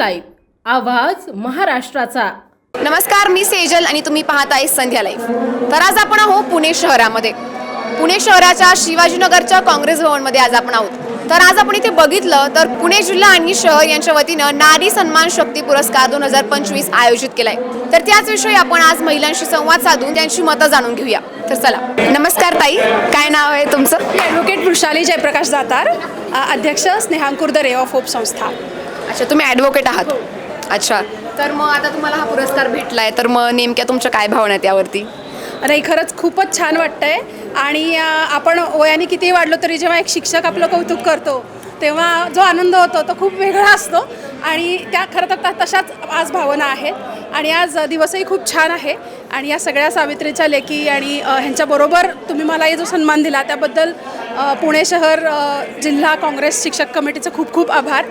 Live आवाज महाराष्ट्राचा. नमस्कार मी सेजल आणि तुम्ही पाहताय संध्या लाईव्ह तर आज आपण आहोत पुणे शहरामध्ये. पुणे शहराच्या शिवाजीनगरच्या काँग्रेस भवनमध्ये आज आपण आहोत. तर आज आपण इथे बघितलं तर पुणे जिल्हा आणि शहर यांच्या वतीनं नारी सन्मान शक्ती पुरस्कार दोन हजार पंचवीस आयोजित केलाय. तर त्याच विषयी आपण आज महिलांशी संवाद साधून त्यांची मतं जाणून घेऊया. तर चला. नमस्कार ताई. काय नाव आहे तुमचं? ॲडव्होकेट वृषाली जयप्रकाश दातार अ, अध्यक्ष Snehankur the ray of hope संस्था. अच्छा तुम्ही ॲडव्होकेट आहात. अच्छा. तर मग आता तुम्हाला हा पुरस्कार भेटलाय तर मग नेमक्या तुमच्या काय भावना आहेत यावरती? नाही खरंच खूपच छान वाटतंय. आणि अ, आपण वयाने किती वाढलो तरी जेव्हा एक शिक्षक आपलं कौतुक करतो तेव्हा जो आनंद होतो तो खूप वेगळा असतो. आणि त्या खरं तर त्या तशाच आज भावना आहेत. आणि आज दिवसही खूप छान आहे. आणि या सगळ्या सावित्रीच्या लेखी आणि अ, ह्यांच्याबरोबर तुम्ही मला हे जो सन्मान दिला त्याबद्दल अ, पुणे शहर अ, जिल्हा काँग्रेस शिक्षक कमिटीचं खूप खूप आभार.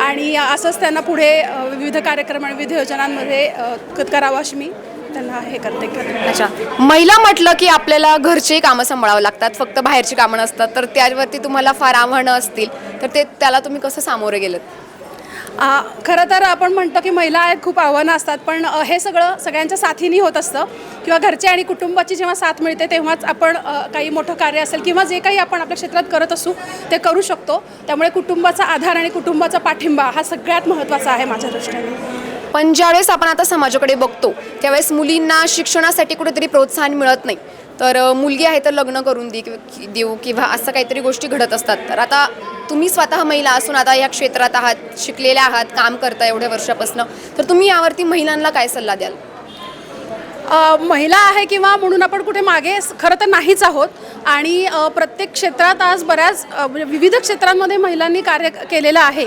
आणि असंच त्यांना पुढे विविध कार्यक्रम आणि विविध योजनांमध्ये करावं अशी मी त्यांना हे करते. अच्छा. महिला म्हटलं की आपल्याला घरचे कामं सांभाळावं लागतात फक्त बाहेरची कामं नसतात तर त्यावरती तुम्हाला फार आव्हानं असतील तर ते त्याला तुम्ही कसं सामोरे गेलं खरं तर आपण म्हणतो की महिला खूप आव्हानं असतात पण हे सगळं सगळ्यांच्या साथीने होत असतं. किंवा घरचे आणि कुटुंबाची जेव्हा साथ मिळते तेव्हाच आपण काही मोठं कार्य असेल किंवा जे काही आपण आपल्या क्षेत्रात करत असू ते करू शकतो. त्यामुळे कुटुंबाचा आधार आणि कुटुंबाचा पाठिंबा हा सगळ्यात महत्त्वाचा आहे माझ्या दृष्टीने. पण ज्यावेळेस आपण आता समाजाकडे बघतो त्यावेळेस मुलींना शिक्षणासाठी कुठेतरी प्रोत्साहन मिळत नाही. तर मुलगी आहे तर लग्न करून दे की- देऊ किंवा असं काहीतरी गोष्टी घडत असतात. तर आता तुम्ही स्वतः महिला असून आता या क्षेत्रात आहात शिकलेल्या आहात काम करता एवढ्या वर्षापासून. तर तुम्ही यावरती महिलांना काय सल्ला द्याल? महिला आहे किंवा म्हणून आपण कुठे मागे खरं तर नाहीच आहोत. आणि प्रत्येक क्षेत्रात आज बऱ्याच म्हणजे विविध क्षेत्रांमध्ये महिलांनी कार्य केलेलं आहे.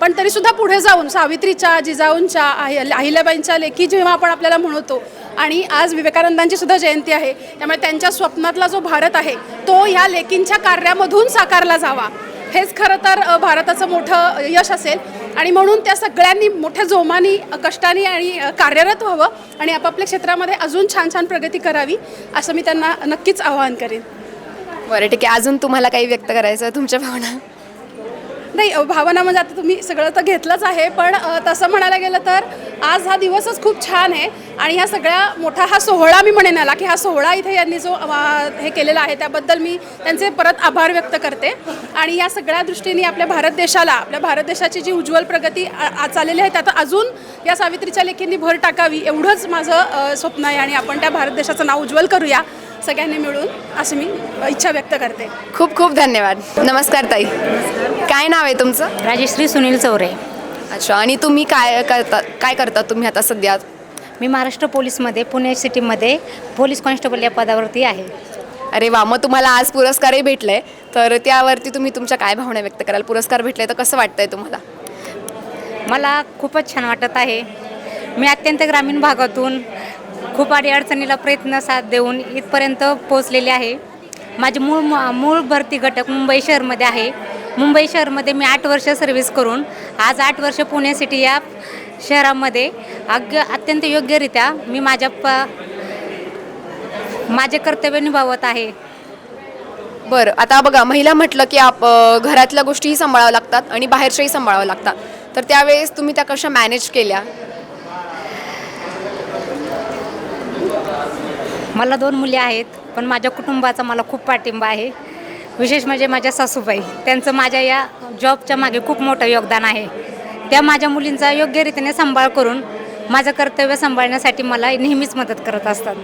पण तरीसुद्धा पुढे जाऊन सावित्रीच्या जिजाऊंच्या आहि अहिल्याबाईंच्या लेखी जेव्हा आपण आपल्याला म्हणतो आणि आज विवेकानंदांची सुद्धा जयंती आहे त्यामुळे त्यांच्या स्वप्नातला जो भारत आहे तो ह्या लेकींच्या कार्यामधून साकारला जावा. हेच खरं तर भारताचं मोठं यश असेल. आणि म्हणून त्या सगळ्यांनी मोठ्या जोमाने कष्टाने आणि कार्यरत व्हावं आणि आपापल्या क्षेत्रामध्ये अजून छान छान प्रगती करावी असं मी त्यांना नक्कीच आवाहन करेन. बरं ठीक आहे. अजून तुम्हाला काही व्यक्त करायचं आहे तुमच्या भावना? नाही भावना म्हणजे आता तुम्ही सगळं तर घेतलंच आहे पण तसं म्हणायला गेलं तर आज हा दिवसच खूप छान आहे आणि ह्या सगळ्या मोठा हा सोहळा मी म्हणेन आला की हा सोहळा इथे यांनी जो हे केलेला आहे त्याबद्दल मी त्यांचे परत आभार व्यक्त करते. आणि या सगळ्या दृष्टीने आपल्या भारत देशाला आपल्या भारत देशाची जी उज्ज्वल प्रगती आ- चाललेली आहे त्यात अजून या सावित्रीच्या लेखींनी भर टाकावी एवढंच माझं स्वप्न आहे आणि आपण त्या भारत देशाचं नाव उज्ज्वल करूया. सगळ्यांनी मिळून असं मी इच्छा व्यक्त करते. खूप खूप धन्यवाद. नमस्कार ताई. काय नाव आहे तुमचं? राजश्री सुनील चौरे. अच्छा आणि तुम्ही काय करता काय करता तुम्ही आता सध्या? मी महाराष्ट्र पोलीसमध्ये पुणे सिटीमध्ये पोलीस कॉन्स्टेबल या पदावरती आहे. अरे वा मग तुम्हाला आज पुरस्कारही भेटलाय तर त्यावरती तुम्ही तुमच्या काय भावना व्यक्त कराल? पुरस्कार भेटले तर कसं वाटतंय तुम्हाला? मला खूपच छान वाटत आहे. मी अत्यंत ग्रामीण भागातून खूप अडीअडचणीला प्रयत्न साथ देऊन इथपर्यंत पोचलेले आहे. माझे मूळ मूळ भरती घटक मुंबई शहरमध्ये आहे. मुंबई शहरमध्ये मी आठ वर्ष सर्व्हिस करून आज आठ वर्ष पुणे सिटी या शहरामध्ये. अग अत्यंत योग्यरित्या मी माझ्या प माझे कर्तव्य निभावत आहे. बरं आता बघा महिला म्हटलं की आप घरातल्या गोष्टीही सांभाळाव्या लागतात आणि बाहेरच्याही सांभाळाव्या लागतात. तर त्यावेळेस तुम्ही त्या कशा मॅनेज केल्या? मला दोन मुली आहेत पण माझ्या कुटुंबाचा मला खूप पाठिंबा आहे. विशेष म्हणजे माझ्या सासूबाई त्यांचं माझ्या या जॉबच्या मागे खूप मोठं योगदान आहे. त्या माझ्या मुलींचा योग्य रीतीने सांभाळ करून माझं कर्तव्य सांभाळण्यासाठी मला नेहमीच मदत करत असतात.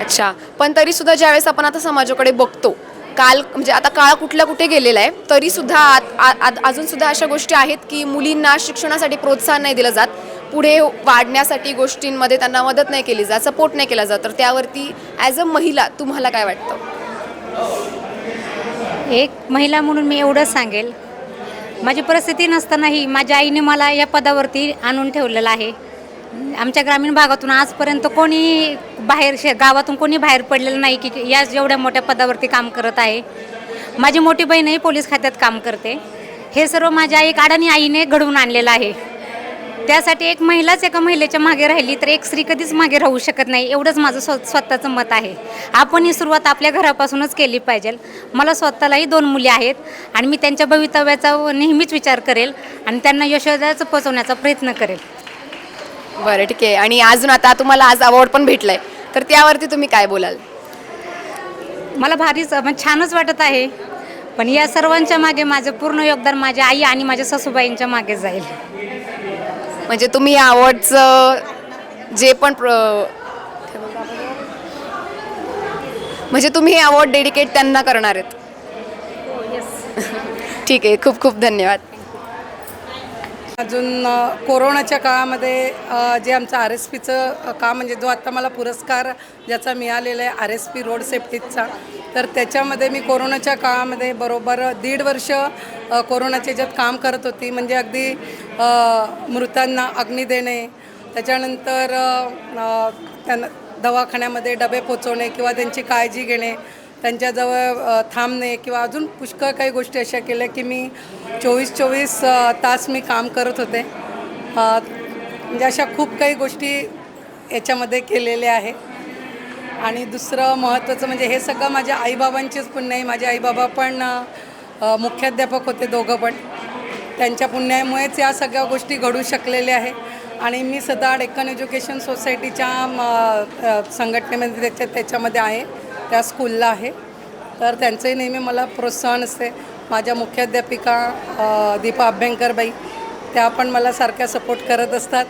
अच्छा पण तरी सुद्धा ज्यावेळेस आपण आता समाजाकडे बघतो काल म्हणजे आता काळ कुठल्या कुठे गेलेला आहे तरी सुद्धा आत- आ- अजून सुद्धा अशा गोष्टी आहेत की मुलींना शिक्षणासाठी प्रोत्साहन नाही दिलं जात. पुढे वाढण्यासाठी गोष्टींमध्ये त्यांना मदत नाही केली जात सपोर्ट नाही केला जात. तर त्यावरती ॲज अ महिला तुम्हाला काय वाटतं? एक महिला म्हणून मी एवढंच सांगेल. माझी परिस्थिती नसतानाही माझ्या आईने मला या पदावरती आणून ठेवलेलं आहे. आमच्या ग्रामीण भागातून आजपर्यंत कोणी बाहेर शे गावातून कोणी बाहेर पडलेलं नाही की या एवढ्या मोठ्या पदावरती काम करत आहे. माझी मोठी बहीणही पोलीस खात्यात काम करते. हे सर्व माझ्या एक अडाणी आईने घडवून आणलेलं आहे. त्यासाठी एक महिलाच एका महिलेच्या मागे राहिली तर एक स्त्री कधीच मागे राहू शकत नाही. एवढंच माझं स्व स्वतःचं मत आहे. आपण ही सुरुवात आपल्या घरापासूनच केली पाहिजे. मला स्वतःलाही दोन मुली आहेत आणि मी त्यांच्या भवितव्याचा नेहमीच विचार करेल आणि त्यांना यशोदाचं पोचवण्याचा प्रयत्न करेल. बरं ठीक आहे. आणि अजून आता तुम्हाला आज अवॉर्ड पण भेटलाय. तर त्यावरती तुम्ही काय बोलाल? मला भारीच म्हणजे छानच वाटत आहे. पण या सर्वांच्या मागे माझं पूर्ण योगदान माझ्या आई आणि माझ्या सासूबाईंच्या मागे जाईल. म्हणजे तुम्ही या अवॉर्डचं जे पण प्र- म्हणजे तुम्ही हे अवॉर्ड डेडिकेट त्यांना करणार आहेत. ठीक आहे खूप खूप धन्यवाद. अजून कोरोनाच्या काळामध्ये जे आमचं आर एस पीचं काम म्हणजे जो आत्ता मला पुरस्कार ज्याचा मिळालेला आहे आर एस पी रोड सेफ्टीचा तर त्याच्यामध्ये मी कोरोनाच्या काळामध्ये बरोबर दीड वर्ष कोरोनाच्या ज्यात काम करत होती. म्हणजे अगदी मृतांना अग्नी देणे त्याच्यानंतर त्यांना दवाखान्यामध्ये डबे पोचवणे किंवा त्यांची काळजी घेणे त्यांच्याजवळ थांबणे किंवा अजून पुष्कळ काही गोष्टी अशा केल्या की मी चोवीस चोवीस तास मी काम करत होते. म्हणजे अशा खूप काही गोष्टी याच्यामध्ये केलेल्या आहे. आणि दुसरं महत्त्वाचं म्हणजे हे सगळं माझ्या आईबाबांचेच पुण्य आहे. माझे आईबाबा पण मुख्याध्यापक होते दोघं पण. त्यांच्या पुण्यामुळेच या सगळ्या गोष्टी घडू शकलेल्या आहे. आणि मी सदा डेक्कन एज्युकेशन सोसायटीच्या म, संघटनेमध्ये त्याच्या त्याच्यामध्ये आहे. त्या स्कूलला आहे. तर त्यांचंही नेहमी मला प्रोत्साहन असते. माझ्या मुख्याध्यापिका दीपा अभ्यंकरबाई त्या पण मला सारख्या सपोर्ट करत असतात.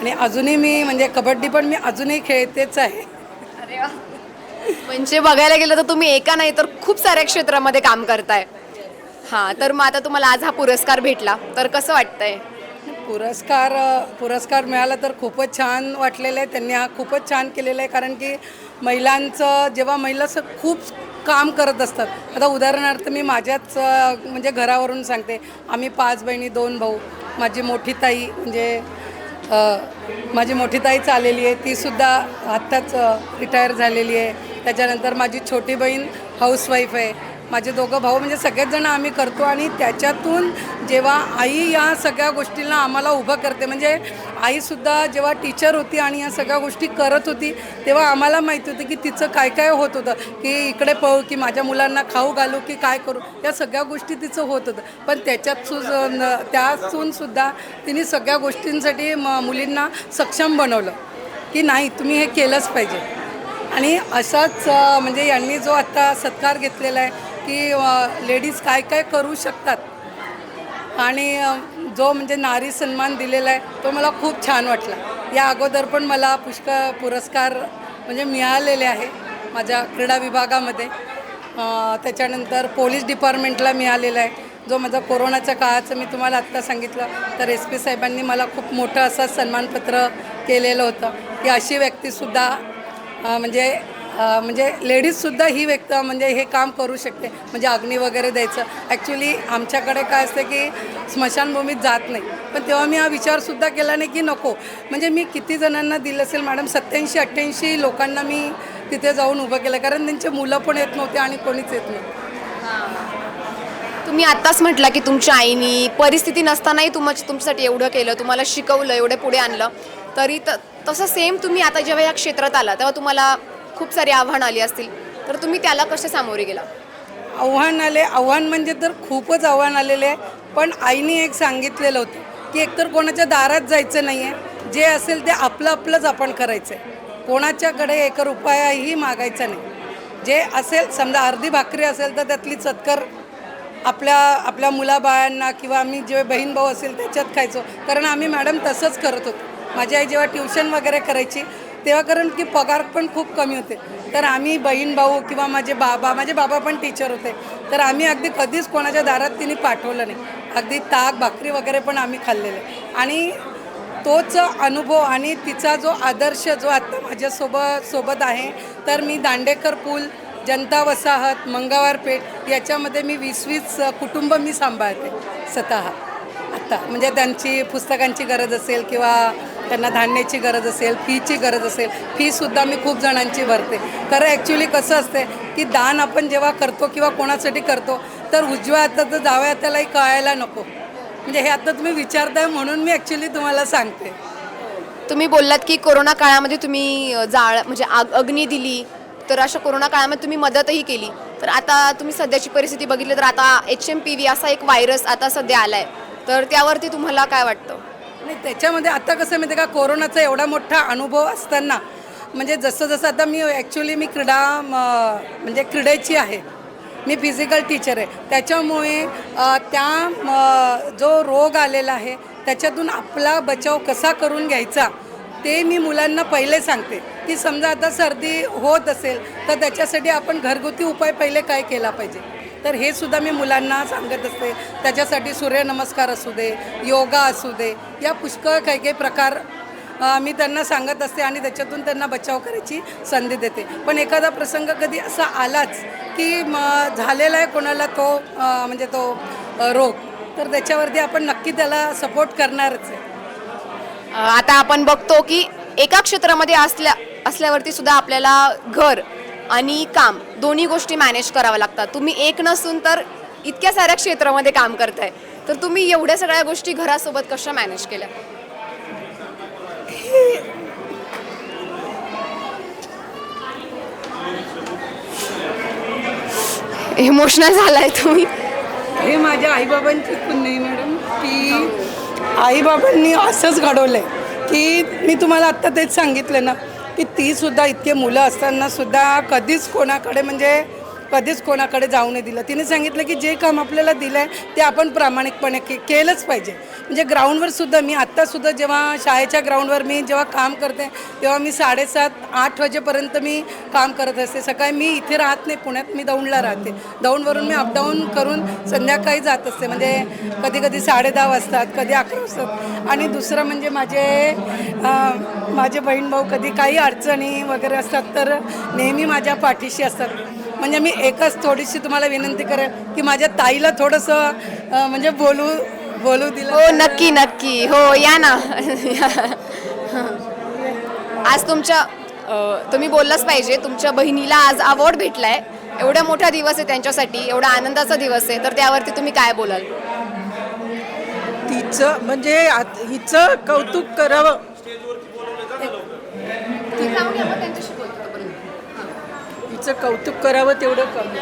आणि अजूनही मी म्हणजे कबड्डी पण मी अजूनही खेळतेच आहे. म्हणजे बघायला गेलं तर तुम्ही एका नाही तर खूप साऱ्या क्षेत्रामध्ये काम करताय. हां तर मग आता तुम्हाला आज हा पुरस्कार भेटला. तर कसं वाटतंय? पुरस्कार पुरस्कार मिळाला तर खूपच छान वाटलेलं आहे. त्यांनी हा खूपच छान केलेलं आहे. कारण की महिलांचं जेव्हा महिला स खूप काम करत असतात. आता उदाहरणार्थ मी माझ्याच म्हणजे घरावरून सांगते. आम्ही पाच बहिणी दोन भाऊ. माझी मोठी ताई म्हणजे माझी मोठी ताई चाललेली आहे. तीसुद्धा आत्ताच रिटायर झालेली आहे. त्याच्यानंतर माझी छोटी बहीण हाऊसवाईफ आहे. माझे दोघं भाऊ म्हणजे सगळेच आम्ही करतो आणि त्याच्यातून जेव्हा आई या सगळ्या गोष्टींना आम्हाला उभं करते म्हणजे आईसुद्धा जेव्हा टीचर होती आणि या सगळ्या गोष्टी करत होती तेव्हा आम्हाला माहिती होतं की तिचं काय काय होत होतं की इकडे पळू की माझ्या मुलांना खाऊ घालू की काय करू या सगळ्या गोष्टी तिचं होत होतं. पण त्याच्यात सु न- त्यातून सुद्धा तिने सगळ्या गोष्टींसाठी म मुलींना सक्षम बनवलं की नाही तुम्ही हे केलंच पाहिजे. आणि असाच म्हणजे यांनी जो आत्ता सत्कार घेतलेला आहे की लेडीज काय काय करू शकतात. आणि जो म्हणजे नारी सन्मान दिलेला आहे तो मला खूप छान वाटला. या अगोदर पण मला पुष्कळ पुरस्कार म्हणजे मिळालेले आहे माझ्या क्रीडा विभागामध्ये. त्याच्यानंतर पोलीस डिपार्टमेंटला मिळालेला आहे जो माझा कोरोनाच्या काळाचं मी तुम्हाला आत्ता सांगितलं. तर एस पी साहेबांनी मला खूप मोठं असं सन्मानपत्र केलेलं होतं. की अशी व्यक्तीसुद्धा म्हणजे म्हणजे लेडीजसुद्धा ही व्यक्त म्हणजे हे काम करू शकते. म्हणजे अग्नी वगैरे द्यायचं. ॲक्च्युली आमच्याकडे काय असतं की स्मशानभूमीत जात नाही. पण तेव्हा मी हा विचारसुद्धा केला नाही की नको. म्हणजे मी किती जणांना दिलं असेल मॅडम सत्याऐंशी अठ्ठ्याऐंशी लोकांना मी तिथे जाऊन उभं केलं. कारण त्यांचे मुलं पण येत नव्हते आणि कोणीच येत नाही तुम्ही आत्ताच म्हटलं की तुमच्या आईनी परिस्थिती नसतानाही तुम तुमच्यासाठी एवढं केलं. तुम्हाला शिकवलं एवढं पुढे आणलं. तरी त तसं सेम तुम्ही आता जेव्हा या क्षेत्रात आला तेव्हा तुम्हाला खूप सारी आव्हानं आली असतील तर तुम्ही त्याला कसे सामोरे गेला? आव्हान आले आव्हान म्हणजे तर खूपच आव्हान आलेले आहे. पण आईने एक सांगितलेलं होतं की एकतर कोणाच्या दारात जायचं नाही आहे जे असेल ते आपलं आपलंच आपण करायचं आहे कोणाच्याकडे एक रुपयाही मागायचा नाही. जे असेल समजा अर्धी भाकरी असेल तर त्यातली चतकर आपल्या आपल्या मुलाबाळांना किंवा आम्ही जेव्हा बहीण भाऊ असेल त्याच्यात खायचो. कारण आम्ही मॅडम तसंच करत होतो. माझी आई जेव्हा ट्युशन वगैरे करायची तेव्हा कारण की पगार पण खूप कमी होते. तर आम्ही बहीण भाऊ किंवा माझे बाबा माझे बाबा पण टीचर होते. तर आम्ही अगदी कधीच कोणाच्या दारात तिने पाठवलं नाही. अगदी ताक भाकरी वगैरे पण आम्ही खाल्लेले. आणि तोच अनुभव आणि तिचा जो आदर्श जो आत्ता माझ्यासोबत सोबत आहे तर मी दांडेकर पूल जनता वसाहत मंगळवार पेठ याच्यामध्ये मी वीस वीस कुटुंब मी सांभाळते स्वतः. आत्ता म्हणजे त्यांची पुस्तकांची गरज असेल किंवा त्यांना धान्याची गरज असेल फीची गरज असेल फीसुद्धा मी खूप जणांची भरते. खरं ॲक्च्युली कसं असते की दान आपण जेव्हा करतो किंवा कोणासाठी करतो तर उजव्या हातात जाव्या हातालाही कळायला नको. म्हणजे हे आता तुम्ही विचारताय म्हणून मी ॲक्च्युली तुम्हाला सांगते. तुम्ही बोललात की कोरोना काळामध्ये तुम्ही जाळ म्हणजे आग अग्नी दिली तर अशा कोरोना काळामध्ये तुम्ही मदतही केली. तर आता तुम्ही सध्याची परिस्थिती बघितली तर आता एच एम पी व्ही असा एक व्हायरस आता सध्या आला आहे तर त्यावरती तुम्हाला काय वाटतं? आणि त्याच्यामध्ये आता कसं माहिती आहे का? कोरोनाचा एवढा मोठा अनुभव असताना म्हणजे जसं जसं आता मी ॲक्च्युली मी क्रीडा म्हणजे क्रीडेची आहे. मी फिजिकल टीचर आहे. त्याच्यामुळे त्या जो रोग आलेला आहे त्याच्यातून आपला बचाव कसा करून घ्यायचा ते मी मुलांना पहिले सांगते. की समजा आता सर्दी होत असेल तर त्याच्यासाठी आपण घरगुती उपाय पहिले काय केला पाहिजे? तर हे सुद्धा मी मुलांना सांगत असते. त्याच्यासाठी सूर्यनमस्कार असू दे योगा असू दे या पुष्कळ काही काही प्रकार मी त्यांना सांगत असते आणि त्याच्यातून त्यांना बचाव करायची संधी देते. पण एखादा प्रसंग कधी असा आलाच की म झालेला आहे कोणाला तो म्हणजे तो रोग तर त्याच्यावरती आपण नक्की त्याला सपोर्ट करणारच आहे. आता आपण बघतो की एका क्षेत्रामध्ये असल्या असल्यावरती सुद्धा आपल्याला घर आणि काम दोन्ही गोष्टी मॅनेज कराव्या लागतात. तुम्ही एक नसून तर इतक्या साऱ्या क्षेत्रामध्ये काम करताय. तर तुम्ही एवढ्या सगळ्या गोष्टी घरासोबत कशा मॅनेज केल्या? इमोशनल झालाय तुम्ही. हे माझ्या आईबाबांची खून नाही मॅडम. की आईबाबांनी असंच घडवलं आहे की मी तुम्हाला आत्ता तेच सांगितलं ना की तीसुद्धा इतके मुलं असताना सुद्धा कधीच कोणाकडे म्हणजे कधीच कोणाकडे जाऊ नाही दिलं. तिने सांगितलं की जे काम आपल्याला दिलं आहे ते आपण प्रामाणिकपणे के केलंच पाहिजे. म्हणजे ग्राउंडवर सुद्धा मी आत्तासुद्धा जेव्हा शाळेच्या ग्राउंडवर मी जेव्हा काम करते तेव्हा मी साडेसात आठ वाजेपर्यंत मी काम करत असते. सकाळी मी इथे राहत नाही पुण्यात मी दौंडला राहते. दौंडवरून मी अपडाऊन करून संध्याकाळी जात असते. म्हणजे कधी कधी साडे दहा वाजतात कधी अकरा वाजतात. आणि दुसरं म्हणजे माझे माझे बहीण भाऊ कधी काही अडचणी वगैरे असतात तर नेहमी माझ्या पाठीशी असतात. म्हणजे मी एकच थोडीशी तुम्हाला विनंती करेन की माझ्या ताईला थोडंसं म्हणजे बोलू बोलू दिलं. हो नक्की नक्की. हो या ना. आज तुमच्या तुम्ही बोललाच पाहिजे. तुमच्या बहिणीला आज अवॉर्ड भेटलाय. एवढा मोठा दिवस आहे त्यांच्यासाठी. एवढा आनंदाचा दिवस आहे. तर त्यावरती तुम्ही काय बोलाल? तिचं म्हणजे हिचं कौतुक करावं. हिचं कौतुक करावं तेवढं कमी.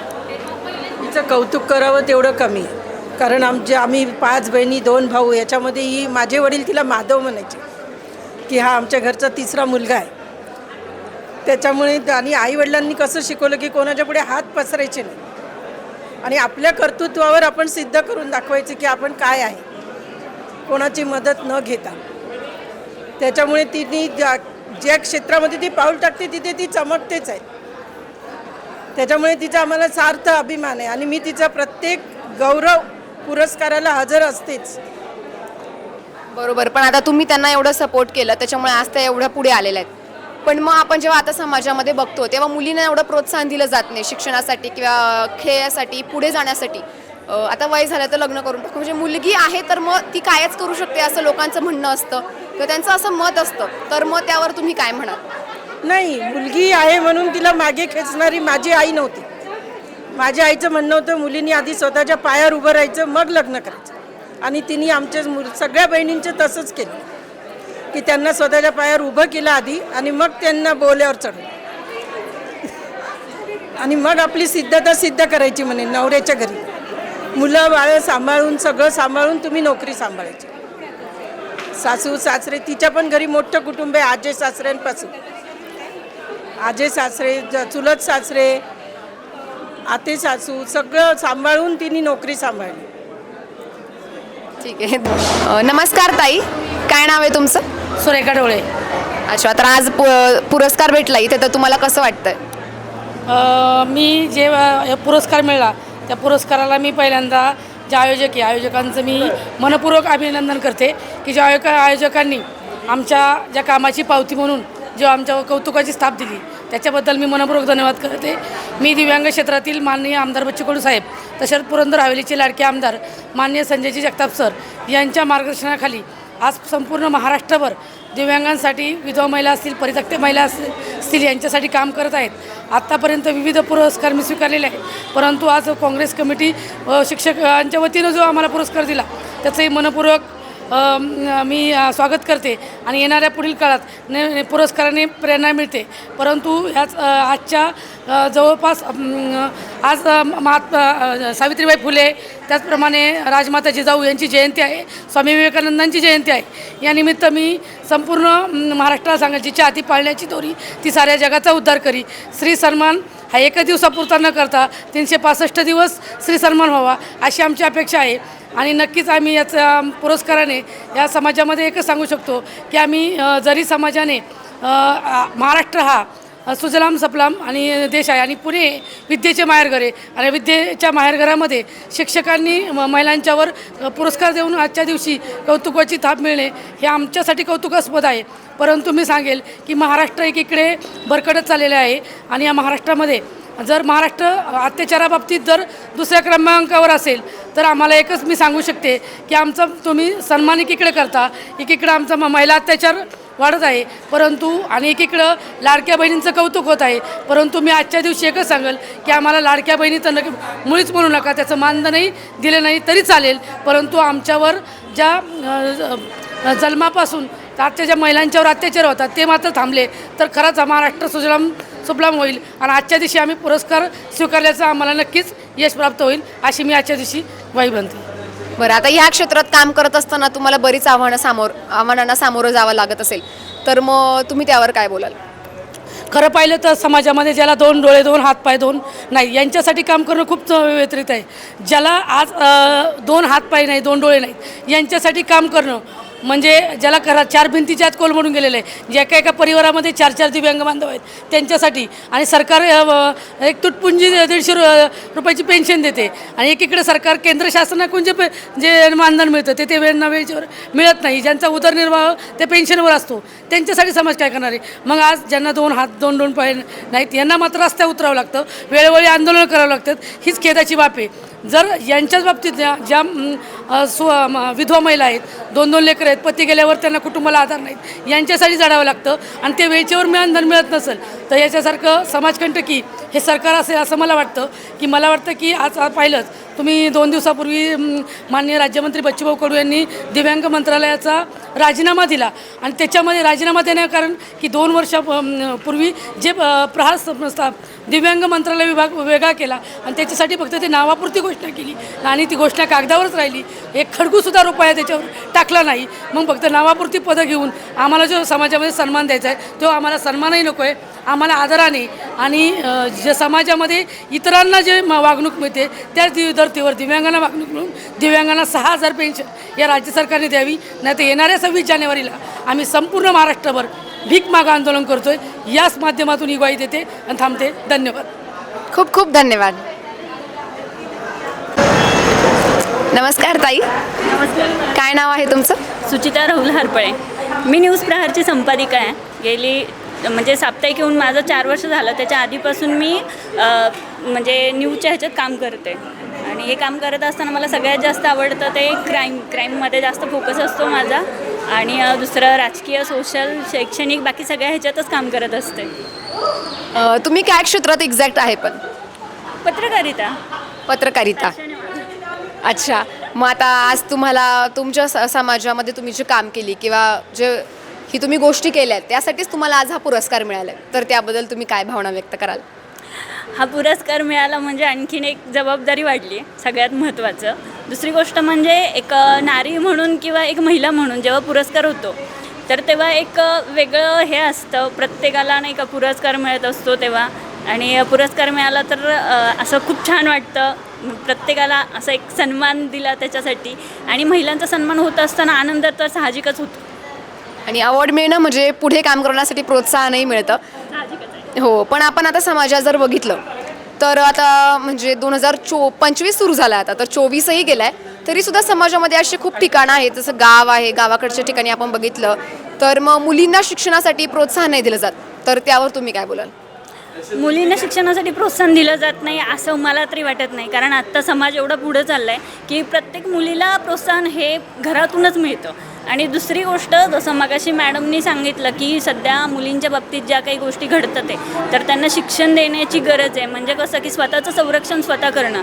हिचं कौतुक करावं तेवढं कमी. कारण आमचे आम्ही पाच बहिणी दोन भाऊ याच्यामध्ये ही माझे वडील तिला माधव म्हणायचे की हा आमच्या घरचा तिसरा मुलगा आहे. त्याच्यामुळे आणि आईवडिलांनी कसं शिकवलं की कोणाच्या पुढे हात पसरायचे नाही. आणि आपल्या कर्तृत्वावर आपण सिद्ध करून दाखवायचं की आपण काय आहे. कोणाची मदत न घेता. त्याच्यामुळे तिने ज्या ज्या क्षेत्रामध्ये ती पाऊल टाकते तिथे ती चमकतेच आहे. त्याच्यामुळे तिचा आम्हाला सार्थ अभिमान आहे आणि मी तिचा प्रत्येक गौरव पुरस्काराला हजर असतेच. बरोबर पण आता तुम्ही त्यांना एवढं सपोर्ट केलं त्याच्यामुळे आज त्या एवढ्या पुढे आलेल्या आहेत. पण मग आपण जेव्हा आता समाजामध्ये बघतो तेव्हा मुलींना एवढं प्रोत्साहन दिलं जात नाही शिक्षणासाठी किंवा खेळासाठी पुढे जाण्यासाठी. आता वय झालं तर लग्न करून टाकू. म्हणजे मुलगी आहे तर मग ती कायच करू शकते असं लोकांचं म्हणणं असतं. किंवा त्यांचं असं मत असतं. तर मग त्यावर तुम्ही काय म्हणाल? नाही मुलगी आहे म्हणून तिला मागे खेचणारी माझी आई नव्हती. माझ्या आईचं म्हणणं होतं मुलींनी आधी स्वतःच्या पायावर उभं राहायचं मग लग्न करायचं. आणि तिने आमच्या मु सगळ्या बहिणींचं तसंच केलं. की त्यांना स्वतःच्या पायावर उभं केलं आधी आणि मग त्यांना बोल्यावर चढवलं आणि मग आपली सिद्धता सिद्ध करायची म्हणे नवऱ्याच्या घरी. मुलं बाळं सांभाळून सगळं सांभाळून तुम्ही नोकरी सांभाळायची. सासू सासरे तिच्या पण घरी मोठं कुटुंब आहे आजे सासऱ्यांपासून. आजे सासरे ज- चुलत सासरे आते सासू सगळं सांभाळून तिने नोकरी सांभाळली. ठीक आहे. अ, नमस्कार ताई. काय नाव आहे तुमचं? सुरेखा डोळे अच्छा तर आज पु- पुरस्कार भेटला इथे तर तुम्हाला कसं वाटतंय? अ, मी जे अ, पुरस्कार मिळाला त्या पुरस्काराला मी पहिल्यांदा जे आयोजक आहे आयोजकांचं मी मनपूर्वक अभिनंदन करते की ज्या आयोजक आयोजकांनी आमच्या ज्या कामाची पावती म्हणून जो आमच्या कौतुकाची स्थाप दिली. त्याच्याबद्दल मी मनपूर्वक धन्यवाद करते. मी दिव्यांग क्षेत्रातील माननीय आमदार बच्चू कडू साहेब तसेच पुरंदर हवेलीचे लाडके आमदार माननीय संजयजी जगताप सर यांच्या मार्गदर्शनाखाली आज संपूर्ण महाराष्ट्रभर दिव्यांगांसाठी विधवा महिला असतील परित्यक्त महिला असतील यांच्यासाठी काम करत आहेत. आत्तापर्यंत विविध पुरस्कार मी स्वीकारलेले आहेत. परंतु आज काँग्रेस कमिटी शिक्षकांच्या वतीनं जो आम्हाला पुरस्कार दिला त्याचंही मनपूर्वक मी स्वागत करते आणि येणाऱ्या पुढील काळात न पुरस्काराने प्रेरणा मिळते. परंतु ह्याच आजच्या जवळपास आज महात्मा सावित्रीबाई फुले त्याचप्रमाणे राजमाता जिजाऊ यांची जयंती आहे स्वामी विवेकानंदांची जयंती आहे. यानिमित्त मी संपूर्ण महाराष्ट्राला सांगेल जिच्या हाती पाळण्याची दोरी ती साऱ्या जगाचा उद्धार करी. श्री सन्मान हा एका दिवसापुरता न करता तीनशे पासष्ट दिवस श्री सन्मान व्हावा अशी आमची अपेक्षा आहे. आणि नक्कीच आम्ही याचा पुरस्काराने या समाजामध्ये एकच सांगू शकतो की आम्ही जरी समाजाने महाराष्ट्र हा सुजलाम सपलाम आणि देश आहे आणि पुणे विद्येचे माहेरघर आहे आणि विद्येच्या माहेरघरामध्ये शिक्षकांनी म- महिलांच्यावर पुरस्कार देऊन आजच्या दिवशी कौतुकाची थाप मिळणे हे आमच्यासाठी कौतुकास्पद आहे. परंतु मी सांगेल की महाराष्ट्र एकीकडे भरकटत चाललेले आहे आणि या महाराष्ट्रामध्ये जर महाराष्ट्र अत्याचाराबाबतीत जर दुसऱ्या क्रमांकावर असेल तर आम्हाला एकच मी सांगू शकते की आमचा तुम्ही सन्मान एकीकडे करता एकीकडं आमचा म- महिला अत्याचार वाढत आहे. परंतु आणि एकीकडं लाडक्या बहिणींचं कौतुक होत आहे. परंतु मी आजच्या दिवशी एकच सांगेल की आम्हाला लाडक्या बहिणीचं नक्की मुळीच म्हणू नका त्याचं मानधनही दिलं नाही तरी चालेल. परंतु आमच्यावर ज्या जन्मापासून आजच्या ज्या महिलांच्यावर अत्याचार होतात ते मात्र थांबले. तर खरंच हा महाराष्ट्र सुजलाम सुफलाम होईल आणि आजच्या दिवशी आम्ही पुरस्कार स्वीकारल्याचं आम्हाला नक्कीच यश प्राप्त होईल अशी मी आजच्या दिवशी ग्वाही बनते बरं आता ह्या क्षेत्रात काम करत असताना तुम्हाला बरीच आव्हानं सामोर आव्हानांना सामोरं जावं लागत असेल. तर मग तुम्ही त्यावर काय बोलाल? खरं पाहिलं तर समाजामध्ये ज्याला दोन डोळे दोन हात पाय दोन नाही यांच्यासाठी काम करणं खूप व्यतिरिक्त आहे. ज्याला आज दोन हात पाय नाही दोन डोळे नाहीत यांच्यासाठी काम करणं म्हणजे ज्याला करा चार भिंतीच्या आत कोलमडून गेलेलं आहे जे एका एका परिवारामध्ये चार चार दिव्यांग बांधव आहेत त्यांच्यासाठी. आणि सरकार एक तुटपुंजी दीडशे रु रुपयाची पेन्शन देते. आणि एकीकडे सरकार केंद्र शासनाकडून जे पे जे मानधन मिळतं ते ते वेळ वेळेवर मिळत नाही. ज्यांचा उदरनिर्वाह ते पेन्शनवर असतो. त्यांच्यासाठी समाज काय करणार आहे? मग आज ज्यांना दोन हात दोन दोन पाय नाहीत यांना मात्र रस्त्यावर उतरावं लागतं. वेळोवेळी आंदोलनं करावं लागतात हीच खेदाची बाब आहे. जर यांच्याच बाबतीत ज्या ज्या स्व म, विधवा महिला आहेत दोन दोन लेकरं आहेत. पती गेल्यावर त्यांना कुटुंबाला आधार नाहीत. यांच्यासाठी जडावं लागतं आणि ते वेळेच्यावर मानधन मिळत नसेल. तर याच्यासारखं समाजकंटकी हे सरकार असेल असं मला वाटतं. की मला वाटतं की आज पाहिलंच तुम्ही दोन दिवसापूर्वी माननीय राज्यमंत्री बच्चूभाऊ कडू यांनी दिव्यांग मंत्रालयाचा राजीनामा दिला. आणि त्याच्यामध्ये राजीनामा देण्या कारण की दोन वर्षापूर्वी जे प्रहार संस्था दिव्यांग मंत्रालय विभाग वेगळा केला. आणि त्याच्यासाठी फक्त ते नावापुरती घोषणा केली. आणि ती घोषणा कागदावरच राहिली. एक खडगूसुद्धा रुपया त्याच्यावर टाकला नाही. मग फक्त नावापुरती पदं घेऊन आम्हाला जो समाजामध्ये सन्मान द्यायचा आहे तो आम्हाला सन्मानही नको आहे आम्हाला आदराने. आणि जे समाजामध्ये इतरांना जे वागणूक मिळते त्याच दर धर्तीवर दिव्यांगांना वागणूक मिळून दिव्यांगांना सहा हजार पेन्शन या राज्य सरकारने द्यावी नाही तर येणाऱ्या सव्वीस जानेवारीला आम्ही संपूर्ण महाराष्ट्रभर भीक मागं आंदोलन करतोय. याच माध्यमातून ही ग्वाही देते आणि थांबते. धन्यवाद. खूप खूप धन्यवाद. नमस्कार ताई. काय नाव आहे तुमचं? सुचिता राहुल हरपळे. मी न्यूज प्रहारची संपादिका आहे. गेली म्हणजे साप्ताहिक येऊन माझं चार वर्ष झालं. त्याच्या आधीपासून मी म्हणजे न्यूजच्या ह्याच्यात काम करते. आणि हे काम करत असताना मला सगळ्यात जास्त आवडतं ते क्राईम क्राईममध्ये जास्त फोकस असतो माझा. आणि दुसरं राजकीय सोशल शैक्षणिक बाकी सगळ्या ह्याच्यातच काम करत असते. तुम्ही काय क्षेत्रात एक्झॅक्ट आहे पण. पत्रकारिता. पत्रकारिता. अच्छा मग आता आज तुम्हाला तुमच्या समाजामध्ये तुम्ही जे काम केली किंवा जे ही तुम्ही गोष्टी केल्या त्यासाठीच तुम्हाला आज हा पुरस्कार मिळाला आहे. तर त्याबद्दल तुम्ही काय भावना व्यक्त कराल? हा पुरस्कार मिळाला म्हणजे आणखीन एक जबाबदारी वाढली सगळ्यात महत्त्वाचं. दुसरी गोष्ट म्हणजे एक नारी म्हणून किंवा एक महिला म्हणून जेव्हा पुरस्कार होतो तर तेव्हा एक वेगळं हे असतं प्रत्येकाला नाही का पुरस्कार मिळत असतो तेव्हा. आणि पुरस्कार मिळाला तर असं खूप छान वाटतं प्रत्येकाला असं एक सन्मान दिला त्याच्यासाठी. आणि महिलांचा सन्मान होत असताना आनंद तर साहजिकच होतो. आणि अवॉर्ड मिळणं म्हणजे पुढे काम करण्यासाठी प्रोत्साहनही मिळतं. हो पण आपण आता समाजात जर बघितलं तर आता म्हणजे दोन हजार चो पंचवीस सुरू झाला आता तर चोवीसही गेला आहे तरीसुद्धा समाजामध्ये असे खूप ठिकाणं आहेत जसं गाव आहे गावाकडच्या ठिकाणी आपण बघितलं तर मग मुलींना शिक्षणासाठी प्रोत्साहन नाही दिलं जात. तर त्यावर तुम्ही काय बोलाल? मुलींना शिक्षणासाठी प्रोत्साहन दिलं जात नाही असं मला तरी वाटत नाही. कारण आत्ता समाज एवढा पुढं चालला आहे की प्रत्येक मुलीला प्रोत्साहन हे घरातूनच मिळतं. आणि दुसरी गोष्ट जसं मगाशी मॅडमनी सांगितलं की सध्या मुलींच्या बाबतीत ज्या काही गोष्टी घडतात आहे तर त्यांना शिक्षण देण्याची गरज आहे. म्हणजे कसं की स्वतःचं संरक्षण स्वतः करणं.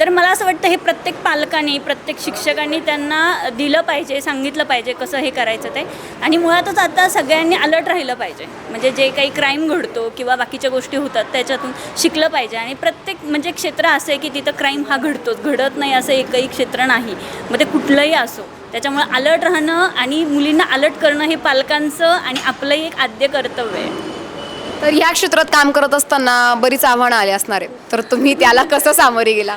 तर मला असं वाटतं हे प्रत्येक पालकांनी प्रत्येक शिक्षकांनी त्यांना दिलं पाहिजे सांगितलं पाहिजे कसं हे करायचं ते. आणि मुळातच आता सगळ्यांनी अलर्ट राहिलं पाहिजे. म्हणजे जे काही क्राईम घडतो किंवा बाकीच्या गोष्टी होतात त्याच्यातून शिकलं पाहिजे. आणि प्रत्येक म्हणजे क्षेत्र असं आहे की तिथं क्राईम हा घडतोच. घडत नाही असं एकही क्षेत्र नाही. मग ते कुठलंही असो. त्याच्यामुळे अलर्ट राहणं आणि मुलींना अलर्ट करणं हे पालकांचं आणि आपलंही एक आद्य कर्तव्य आहे. तर ह्या क्षेत्रात काम करत असताना बरीच आव्हानं आली असणार आहे तर तुम्ही त्याला कसं सामोरे गेला?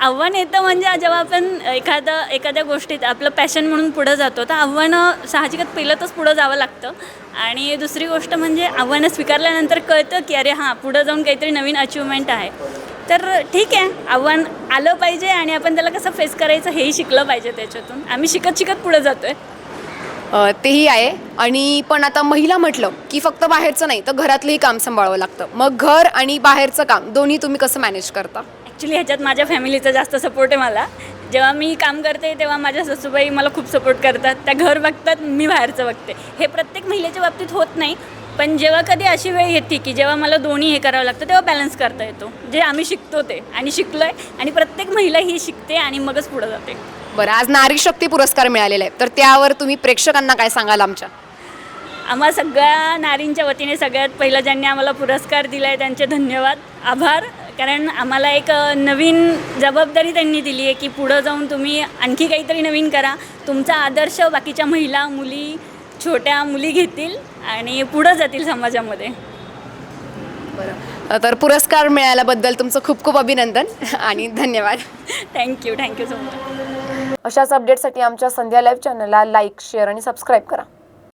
आव्हान येतं म्हणजे जेव्हा आपण एखादं एखाद्या गोष्टीत आपलं पॅशन म्हणून पुढं जातो तर आव्हानं साहजिकच पहिलं तरच पुढं जावं लागतं. आणि दुसरी गोष्ट म्हणजे आव्हानं स्वीकारल्यानंतर कळतं की अरे हां पुढं जाऊन काहीतरी नवीन अचिव्हमेंट आहे. तर ठीक आहे आव्हान आलं पाहिजे आणि आपण त्याला कसं फेस करायचं हेही शिकलं पाहिजे त्याच्यातून. आम्ही शिकत शिकत पुढं जातो आहे अ, तेही आहे. आणि पण आता महिला म्हटलं की फक्त बाहेरचं नाही तर घरातलंही काम सांभाळावं लागतं. मग घर आणि बाहेरचं काम दोन्ही तुम्ही कसं मॅनेज करता? ॲक्च्युली ह्याच्यात माझ्या फॅमिलीचा जास्त सपोर्ट आहे मला. जेव्हा मी काम करते तेव्हा माझ्या सासूबाई मला खूप सपोर्ट करतात. त्या घर बघतात मी बाहेरचं बघते. हे प्रत्येक महिलेच्या बाबतीत होत नाही. पण जेव्हा कधी अशी वेळ येते की जेव्हा मला दोन्ही हे करावं लागतं तेव्हा बॅलन्स करता येतो. जे आम्ही शिकतो ते. आणि शिकलो आहे आणि प्रत्येक महिला ही शिकते आणि मगच पुढं जाते. बरं आज नारी शक्ती पुरस्कार मिळालेला आहे तर त्यावर तुम्ही प्रेक्षकांना काय सांगाल आमच्या? आम्हा सगळ्या नारींच्या वतीने सगळ्यात पहिलं ज्यांनी आम्हाला पुरस्कार दिला आहे त्यांचे धन्यवाद आभार. कारण आम्हाला एक नवीन जबाबदारी त्यांनी दिली आहे की पुढं जाऊन तुम्ही आणखी काहीतरी नवीन करा. तुमचा आदर्श बाकीच्या महिला मुली छोट्या मुली घेतील आणि पुढं जातील समाजामध्ये. तर पुरस्कार मिळाल्याबद्दल तुमचं खूप खूप अभिनंदन आणि धन्यवाद. थँक्यू थँक्यू सो मच अशाच अपडेटसाठी आमच्या संध्या लाईव्ह चॅनलला लाईक शेअर आणि सबस्क्राईब करा.